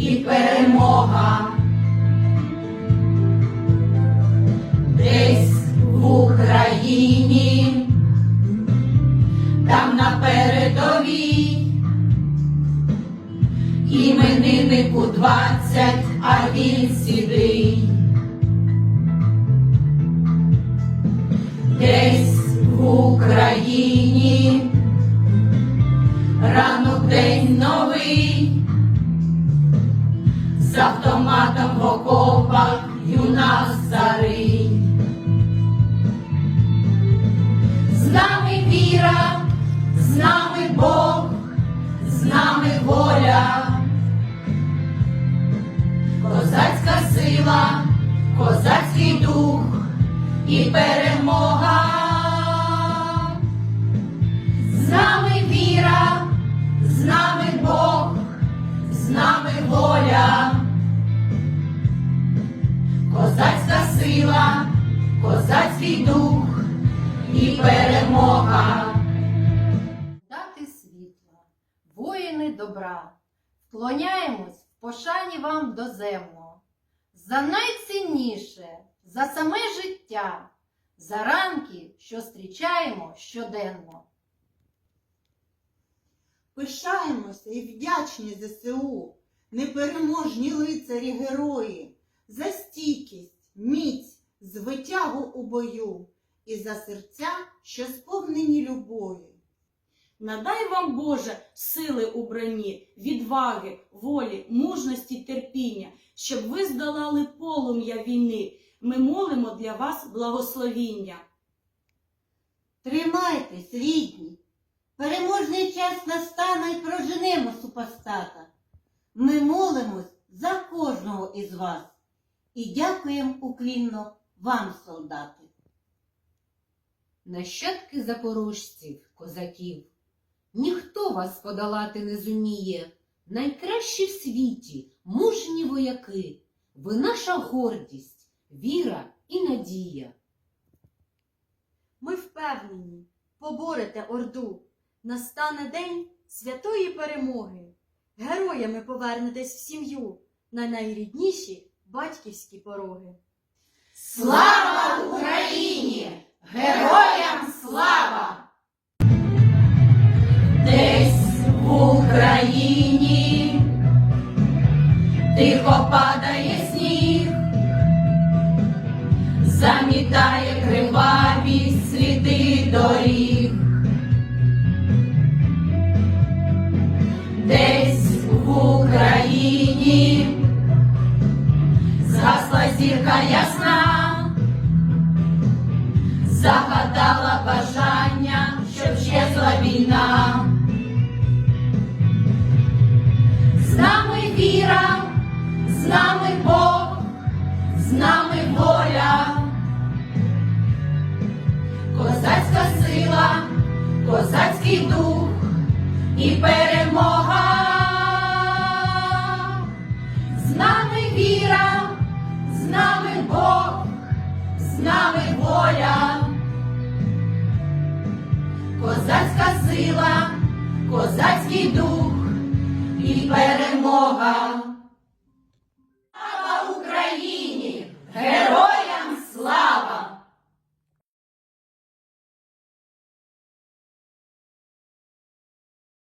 і перемога. Десь в Україні, там на передовій, імениннику двадцять, а він сідий. Десь в Україні ранок день новий, з автоматом в окопах юнак старий. З нами віра, з нами Бог, з нами воля, козацька сила, козацький дух і перемога. Козацький дух і перемога. дати світла, воїни добра, вклоняємось в пошані вам доземно, за найцінніше, за саме життя, за ранки, що зустрічаємо щоденно. Пишаємося і вдячні ЗСУ, непереможні лицарі герої, за стійкість, міць, звитягу у бою і за серця, що сповнені любові. Надай вам, Боже, сили у броні, відваги, волі, мужності, терпіння, щоб ви здолали полум'я війни. Ми молимо для вас благословіння. Тримайтесь, рідні. Переможний час настане і проженемо супостата. Ми молимось за кожного із вас і дякуємо уклінно вам, солдати. Нащадки запорожців, козаків, ніхто вас подолати не зуміє. Найкращі в світі, мужні вояки, ви наша гордість, віра і надія. Ми впевнені, поборете Орду. Настане день святої перемоги. Героями повернетесь в сім'ю на найрідніші батьківські пороги. Слава Україні! Героям слава! Десь в Україні тихо падає сніг, замітає криваві сліди доріг. Згасла зірка ясна, загадала бажання, щоб щезла війна. З нами віра, з нами Бог, з нами воля, козацька сила, козацький дух і перемога. Бог, з нами воля,